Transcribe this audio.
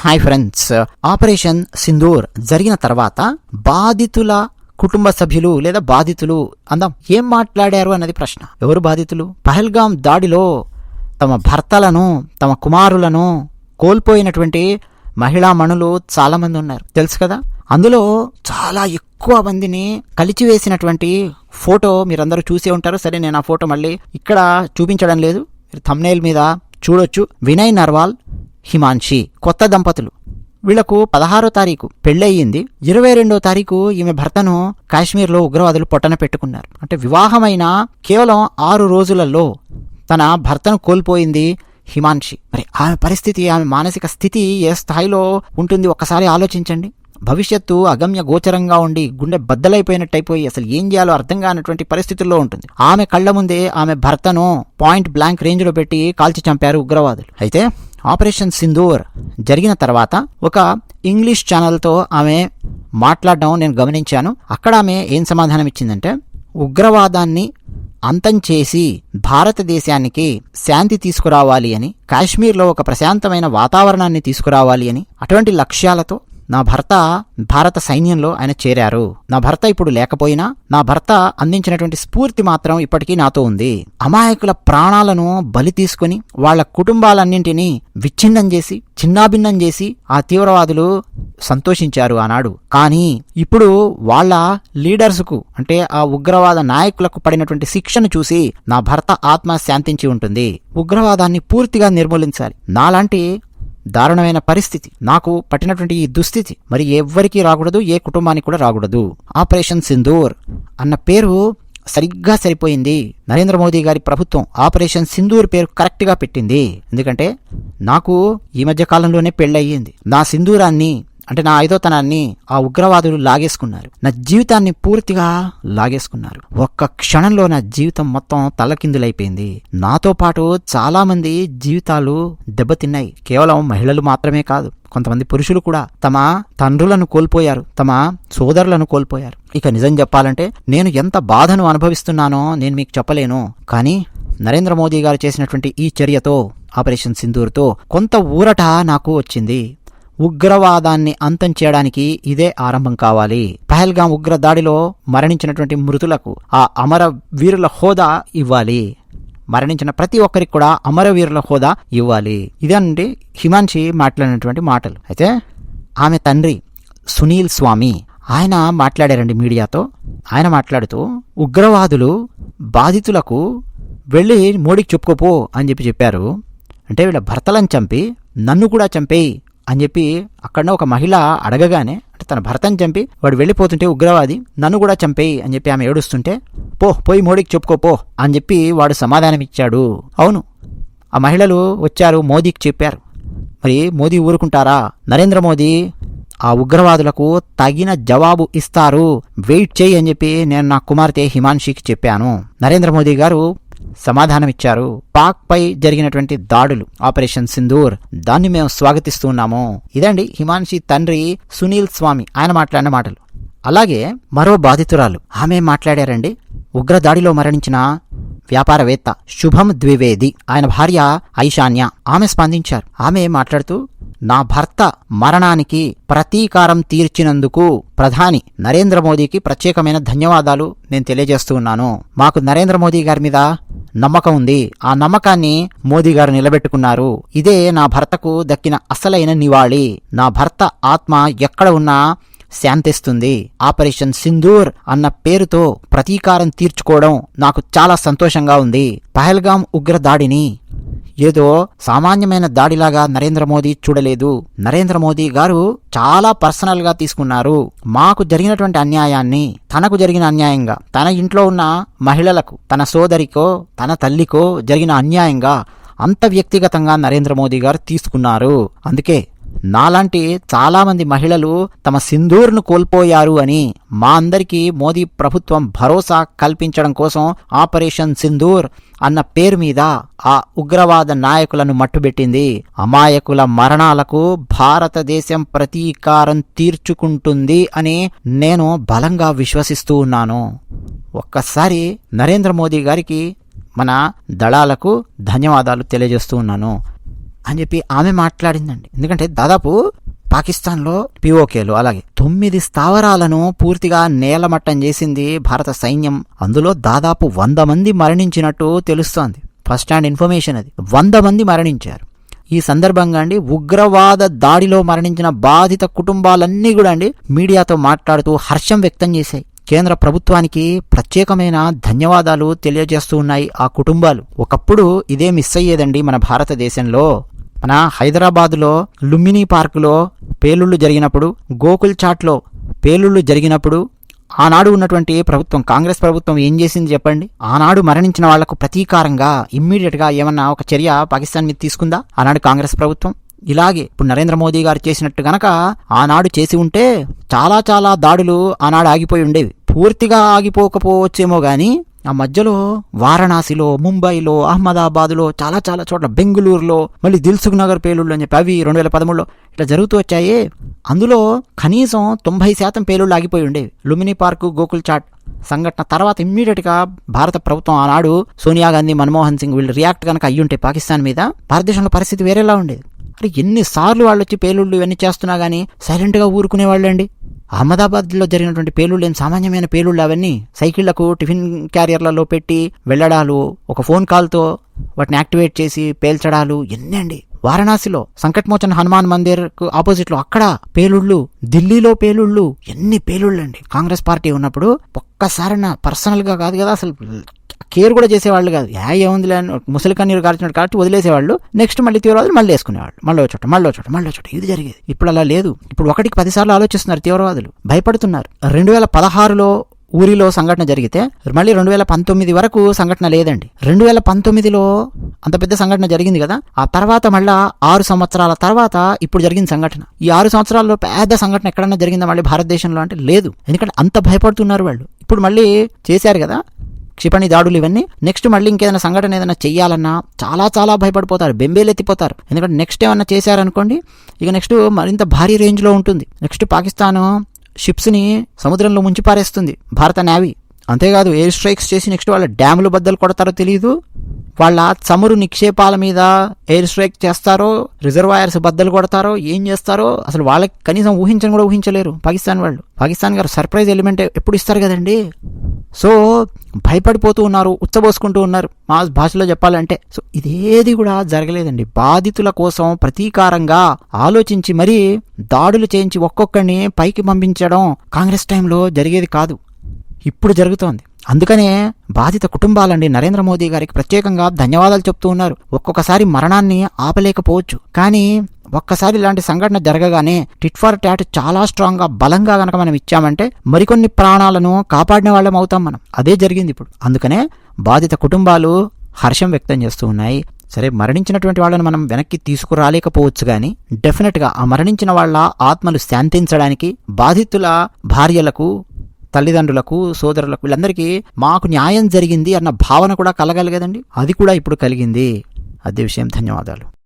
Hi friends. Operation Sindoor జరిగిన తర్వాత బాధితుల కుటుంబ సభ్యులు లేదా బాధితులు అందాం ఏం మాట్లాడారు అన్నది ప్రశ్న. ఎవరు బాధితులు? పహల్గాం దాడిలో తమ భర్తలను తమ కుమారులను కోల్పోయినటువంటి మహిళా మణులు చాలా మంది ఉన్నారు. తెలుసు కదా? అందులో చాలా ఎక్కువ మందిని కలిచివేసినటువంటి ఫోటో మీరందరూ చూసే ఉంటారు. సరే నేను ఆ ఫోటో మళ్ళీ ఇక్కడ చూపించడం లేదు. మీరు thumbnail మీద చూడొచ్చు. వినయ్ నర్వాల్ హిమాన్షి కొత్త దంపతులు. వీళ్ళకు పదహారో తారీఖు. పెళ్ళయింది ఇరవై రెండో తారీఖు ఈమె భర్తను కాశ్మీర్లో ఉగ్రవాదులు పొట్టన పెట్టుకున్నారు. అంటే వివాహమైన కేవలం ఆరు రోజులలో తన భర్తను కోల్పోయింది హిమాన్షి. మరి ఆమె పరిస్థితి ఆమె మానసిక స్థితి ఏ స్థాయిలో ఉంటుంది? ఒక్కసారి ఆలోచించండి. భవిష్యత్తు అగమ్య గోచరంగా ఉండి గుండె బద్దలైపోయినట్టయిపోయి అసలు ఏం చేయాలో అర్థం కానటువంటి పరిస్థితుల్లో ఉంటుంది. ఆమె కళ్ళ ముందే ఆమె భర్తను పాయింట్ బ్లాంక్ రేంజ్లో పెట్టి కాల్చి చంపారు ఉగ్రవాదులు. అయితే ఆపరేషన్ సింధూర్ జరిగిన తర్వాత ఒక ఇంగ్లీష్ ఛానల్తో ఆమె మాట్లాడడం నేను గమనించాను. అక్కడ ఆమె ఏం సమాధానం ఇచ్చిందంటే ఉగ్రవాదాన్ని అంతం చేసి భారతదేశానికి శాంతి తీసుకురావాలి అని కాశ్మీర్లో ఒక ప్రశాంతమైన వాతావరణాన్ని తీసుకురావాలి అని అటువంటి లక్ష్యాలతో నా భర్త భారత సైన్యంలో ఆయన చేరారు. నా భర్త ఇప్పుడు లేకపోయినా నా భర్త అందించినటువంటి స్ఫూర్తి మాత్రం ఇప్పటికీ నాతో ఉంది. అమాయకుల ప్రాణాలను బలి తీసుకుని వాళ్ళ కుటుంబాలన్నింటినీ విచ్ఛిన్నం చేసి చిన్నాభిన్నం చేసి ఆ తీవ్రవాదులు సంతోషించారు ఆనాడు. కానీ ఇప్పుడు వాళ్ళ లీడర్స్కు అంటే ఆ ఉగ్రవాద నాయకులకు పడినటువంటి శిక్షను చూసి నా భర్త ఆత్మ శాంతించి ఉంటుంది. ఉగ్రవాదాన్ని పూర్తిగా నిర్మూలించాలి. నాలాంటి దారుణమైన పరిస్థితి. నాకు పట్టినటువంటి ఈ దుస్థితి. మరి ఎవ్వరికీ రాకూడదు ఏ కుటుంబానికి కూడా రాకూడదు. ఆపరేషన్ సింధూర్ అన్న పేరు సరిగ్గా సరిపోయింది. నరేంద్ర మోదీ గారి ప్రభుత్వం ఆపరేషన్ సింధూర్ పేరు కరెక్ట్గా పెట్టింది. ఎందుకంటే నాకు ఈ మధ్య కాలంలోనే పెళ్ళయ్యింది నా సింధూరాన్ని అంటే నా ఐదోతనాన్ని ఆ ఉగ్రవాదులు లాగేసుకున్నారు. నా జీవితాన్ని పూర్తిగా లాగేసుకున్నారు. ఒక్క క్షణంలో నా జీవితం మొత్తం తలకిందులైపోయింది. నాతో పాటు చాలా మంది జీవితాలు దెబ్బతిన్నాయి. కేవలం మహిళలు మాత్రమే కాదు కొంతమంది పురుషులు కూడా తమ తండ్రులను కోల్పోయారు తమ సోదరులను కోల్పోయారు. ఇక నిజం చెప్పాలంటే నేను ఎంత బాధను అనుభవిస్తున్నానో నేను మీకు చెప్పలేను. కానీ నరేంద్ర మోదీ గారు చేసినటువంటి ఈ చర్యతో ఆపరేషన్ సింధూర్తో కొంత ఊరట నాకు వచ్చింది. ఉగ్రవాదాన్ని అంతం చేయడానికి ఇదే ఆరంభం కావాలి. పహల్గాం ఉగ్ర దాడిలో మరణించినటువంటి మృతులకు ఆ అమర వీరుల హోదా ఇవ్వాలి. మరణించిన ప్రతి ఒక్కరికి కూడా అమరవీరుల హోదా ఇవ్వాలి. ఇదండి హిమాన్షి మాట్లాడినటువంటి మాటలు. అయితే ఆమె తండ్రి సునీల్ స్వామి ఆయన మాట్లాడారండి మీడియాతో. ఆయన మాట్లాడుతూ ఉగ్రవాదులు బాధితులకు వెళ్ళి మోడీకి చెప్పుకోపో అని చెప్పి చెప్పారు. అంటే వీళ్ళ భర్తలను చంపి నన్ను కూడా చంపేయి అని చెప్పి అక్కడ ఒక మహిళ అడగగానే అంటే తన భర్తను చంపి వాడు వెళ్ళిపోతుంటే ఉగ్రవాది నన్ను కూడా చంపేయి అని చెప్పి ఆమె ఏడుస్తుంటే పో పోయి మోడీకి చెప్పుకో పో అని చెప్పి వాడు సమాధానం ఇచ్చాడు అవును ఆ మహిళలు వచ్చారు మోదీకి చెప్పారు. మరి మోదీ ఊరుకుంటారా? నరేంద్ర మోదీ ఆ ఉగ్రవాదులకు తగిన జవాబు ఇస్తారు. వెయిట్ చేయి అని చెప్పి నేను నా కుమార్తె హిమాన్షికి చెప్పాను. నరేంద్ర మోదీ గారు సమాధానమిచ్చారు. పాక్ పై జరిగినటువంటి దాడులు ఆపరేషన్ సింధూర్ దాన్ని మేము స్వాగతిస్తున్నాము ఇదండి హిమాన్షి తండ్రి సునీల్ స్వామి ఆయన మాట్లాడిన మాటలు. అలాగే మరో బాధితురాలు ఆమె మాట్లాడారండి ఉగ్రదాడిలో మరణించిన వ్యాపారవేత్త శుభం ద్వివేది. ఆయన భార్య ఐశాన్య ఆమె స్పందించారు. ఆమె మాట్లాడుతూ నా భర్త మరణానికి ప్రతీకారం తీర్చినందుకు ప్రధాని నరేంద్ర మోదీకి ప్రత్యేకమైన ధన్యవాదాలు నేను తెలియజేస్తూ ఉన్నాను. మాకు నరేంద్ర మోదీ గారి మీద నమ్మకం ఉంది. ఆ నమ్మకాన్ని మోదీ గారు నిలబెట్టుకున్నారు. ఇదే నా భర్తకు దక్కిన అసలైన నివాళి. నా భర్త ఆత్మ ఎక్కడ ఉన్నా శాంతిస్తుంది. ఆపరేషన్ సింధూర్ అన్న పేరుతో ప్రతీకారం తీర్చుకోవడం నాకు చాలా సంతోషంగా ఉంది. పహల్గాం ఉగ్ర దాడిని ఏదో సామాన్యమైన దాడిలాగా నరేంద్ర మోదీ చూడలేదు. నరేంద్ర మోదీ గారు చాలా పర్సనల్గా తీసుకున్నారు. మాకు జరిగినటువంటి అన్యాయాన్ని తనకు జరిగిన అన్యాయంగా తన ఇంట్లో ఉన్న మహిళలకు తన సోదరికో తన తల్లికో జరిగిన అన్యాయంగా అంత వ్యక్తిగతంగా నరేంద్ర మోదీ గారు తీసుకున్నారు. అందుకే నాలాంటి చాలామంది మహిళలు తమ సింధూర్ను కోల్పోయారు అని మా అందరికీ మోదీ ప్రభుత్వం భరోసా కల్పించడం కోసం ఆపరేషన్ సింధూర్ అన్న పేరు మీద ఆ ఉగ్రవాద నాయకులను మట్టుబెట్టింది. అమాయకుల మరణాలకు భారతదేశం ప్రతీకారం తీర్చుకుంటుంది అని నేను బలంగా విశ్వసిస్తూ ఉన్నాను. ఒక్కసారి నరేంద్ర మోదీ గారికి మన దళాలకు ధన్యవాదాలు తెలియజేస్తూ ఉన్నాను. అని చెప్పి ఆమె మాట్లాడిందండి. ఎందుకంటే దాదాపు పాకిస్తాన్లో పిఓకేలు అలాగే తొమ్మిది స్థావరాలను పూర్తిగా నేలమట్టం చేసింది భారత సైన్యం. అందులో దాదాపు వంద మంది మరణించినట్టు తెలుస్తోంది. ఫస్ట్ హ్యాండ్ ఇన్ఫర్మేషన్ అది. వంద మంది మరణించారు. ఈ సందర్భంగా అండి ఉగ్రవాద దాడిలో మరణించిన బాధిత కుటుంబాలన్నీ కూడా అండి మీడియాతో మాట్లాడుతూ హర్షం వ్యక్తం చేశాయి. కేంద్ర ప్రభుత్వానికి ప్రత్యేకమైన ధన్యవాదాలు తెలియజేస్తూ ఉన్నాయి ఆ కుటుంబాలు. ఒకప్పుడు ఇదే మిస్ అయ్యేదండి మన భారతదేశంలో. మన హైదరాబాదులో లుంబినీ పార్కులో పేలుళ్ళు జరిగినప్పుడు గోకుల్ చాట్లో పేలుళ్ళు జరిగినప్పుడు ఆనాడు ఉన్నటువంటి ప్రభుత్వం కాంగ్రెస్ ప్రభుత్వం ఏం చేసింది చెప్పండి? ఆనాడు మరణించిన వాళ్ళకు ప్రతీకారంగా ఇమ్మీడియట్గా ఏమన్నా ఒక చర్య పాకిస్తాన్ మీద తీసుకుందా? ఆనాడు కాంగ్రెస్ ప్రభుత్వం? ఇలాగే ఇప్పుడు నరేంద్ర మోదీ గారు చేసినట్టు గనక ఆనాడు చేసి ఉంటే చాలా చాలా దాడులు ఆనాడు ఆగిపోయి ఉండేవి. పూర్తిగా ఆగిపోకపోవచ్చేమో కానీ ఆ మధ్యలో వారణాసిలో ముంబైలో అహ్మదాబాద్లో చాలా చాలా చోట్ల బెంగళూరులో మళ్ళీ దిల్సుఖ్ నగర్ పేలుళ్ళు అని చెప్పి అవి రెండు వేల పదమూడులో ఇట్లా జరుగుతూ వచ్చాయి. అందులో కనీసం తొంభై శాతం పేలుళ్ళు ఆగిపోయి ఉండేవి. లుమినీ పార్కు గోకుల్ చాట్ సంఘటన తర్వాత ఇమ్మీడియట్గా భారత ప్రభుత్వం ఆనాడు సోనియా గాంధీ మన్మోహన్ సింగ్ వీళ్ళు రియాక్ట్ కనుక అయ్యుంటే పాకిస్తాన్ మీద భారతదేశంలో పరిస్థితి వేరేలా ఉండేది. అరే ఎన్నిసార్లు వాళ్ళు వచ్చి పేలుళ్ళు ఇవన్నీ చేస్తున్నా కానీ సైలెంట్గా ఊరుకునేవాళ్ళండి. ఊరుకునే వాళ్ళండి అహ్మదాబాద్లో జరిగినటువంటి పేలుళ్ళు ఏం సామాన్యమైన పేలుళ్ళు అవన్నీ సైకిళ్ళకు టిఫిన్ క్యారియర్లలో పెట్టి వెళ్ళడాలు ఒక ఫోన్ కాల్తో వాటిని యాక్టివేట్ చేసి పేల్చడాలు ఎన్ని అండి వారణాసిలో సంకట్మోచన్ హనుమాన్ మందిర్కు ఆపోజిట్లో అక్కడ పేలుళ్ళు ఢిల్లీలో పేలుళ్ళు ఎన్ని పేలుళ్ళు అండి కాంగ్రెస్ పార్టీ ఉన్నప్పుడు ఒక్కసారి నా పర్సనల్గా కాదు కదా అసలు కేర్ కూడా చేసేవాళ్ళు కాదు. యా ఏముందిలే అని ముసలి కన్నీరు కాల్చినట్టు కాబట్టి వదిలేసేవాళ్ళు. నెక్స్ట్ మళ్ళీ తీవ్రవాదులు మళ్ళీ వేసుకునేవాళ్ళు. మళ్ళీ చోట మళ్ళీ చోట మళ్ళీ చోట ఇది జరిగేది. ఇప్పుడు అలా లేదు. ఇప్పుడు ఒకటికి పదిసార్లు ఆలోచిస్తున్నారు తీవ్రవాదులు భయపడుతున్నారు. రెండు వేల పదహారులో ఊరిలో సంఘటన జరిగితే మళ్ళీ రెండు వేల పంతొమ్మిది వరకు సంఘటన లేదండి. రెండు వేల పంతొమ్మిదిలో అంత పెద్ద సంఘటన జరిగింది కదా. ఆ తర్వాత మళ్ళా ఆరు సంవత్సరాల తర్వాత ఇప్పుడు జరిగిన సంఘటన. ఈ ఆరు సంవత్సరాల్లో పెద్ద సంఘటన ఎక్కడన్నా జరిగిందా మళ్ళీ భారతదేశంలో అంటే లేదు. ఎందుకంటే అంత భయపడుతున్నారు వాళ్ళు. ఇప్పుడు మళ్ళీ చేశారు కదా. క్షిపణి దాడులు ఇవన్నీ. నెక్స్ట్ మళ్ళీ ఇంకేదైనా సంఘటన ఏదైనా చేయాలన్నా చాలా చాలా భయపడిపోతారు బెంబేలెత్తిపోతారు. ఎందుకంటే నెక్స్ట్ ఏమన్నా చేశారనుకోండి ఇక నెక్స్ట్ మరింత భారీ రేంజ్లో ఉంటుంది. నెక్స్ట్ పాకిస్తాన్ షిప్స్ని సముద్రంలో ముంచి పారేస్తుంది భారత నేవీ. అంతేకాదు ఎయిర్ స్ట్రైక్స్ చేసి నెక్స్ట్ వాళ్ళ డ్యాములు బద్దలు కొడతారో తెలియదు వాళ్ళ చమురు నిక్షేపాల మీద ఎయిర్ స్ట్రైక్ చేస్తారో రిజర్వాయర్స్ బద్దలు కొడతారో ఏం చేస్తారో అసలు వాళ్ళకి కనీసం ఊహించని కూడా ఊహించలేరు పాకిస్తాన్ వాళ్ళు. పాకిస్తాన్ గారు సర్ప్రైజ్ ఎలిమెంట్ ఎప్పుడు ఇస్తారు కదండి? సో భయపడిపోతూ ఉన్నారు ఉచ్చబోసుకుంటూ ఉన్నారు. మా భాషలో చెప్పాలంటే సో ఇదేది కూడా జరగలేదండి. బాధితుల కోసం ప్రతీకారంగా ఆలోచించి మరీ దాడులు చేయించి ఒక్కొక్కరిని పైకి పంపించడం కాంగ్రెస్ టైంలో జరిగేది కాదు. ఇప్పుడు జరుగుతోంది. అందుకనే బాధిత కుటుంబాలండి నరేంద్ర మోదీ గారికి ప్రత్యేకంగా ధన్యవాదాలు చెప్తూ ఉన్నారు. ఒక్కొక్కసారి మరణాన్ని ఆపలేకపోవచ్చు. కానీ ఒక్కసారి ఇలాంటి సంఘటన జరగగానే టిట్ ఫర్ ట్యాట్ చాలా స్ట్రాంగ్గా బలంగా గనక మనం ఇచ్చామంటే మరికొన్ని ప్రాణాలను కాపాడిన వాళ్ళం అవుతాం మనం. అదే జరిగింది ఇప్పుడు. అందుకనే బాధిత కుటుంబాలు హర్షం వ్యక్తం చేస్తూ ఉన్నాయి. సరే మరణించినటువంటి వాళ్ళని మనం వెనక్కి తీసుకురాలేకపోవచ్చు కానీ డెఫినెట్గా ఆ మరణించిన వాళ్ళ ఆత్మలు శాంతించడానికి బాధితుల భార్యలకు తల్లిదండ్రులకు సోదరులకు వీళ్ళందరికీ మాకు న్యాయం జరిగింది అన్న భావన కూడా కలగలిగదండి అది కూడా ఇప్పుడు కలిగింది. అదే విషయం. ధన్యవాదాలు.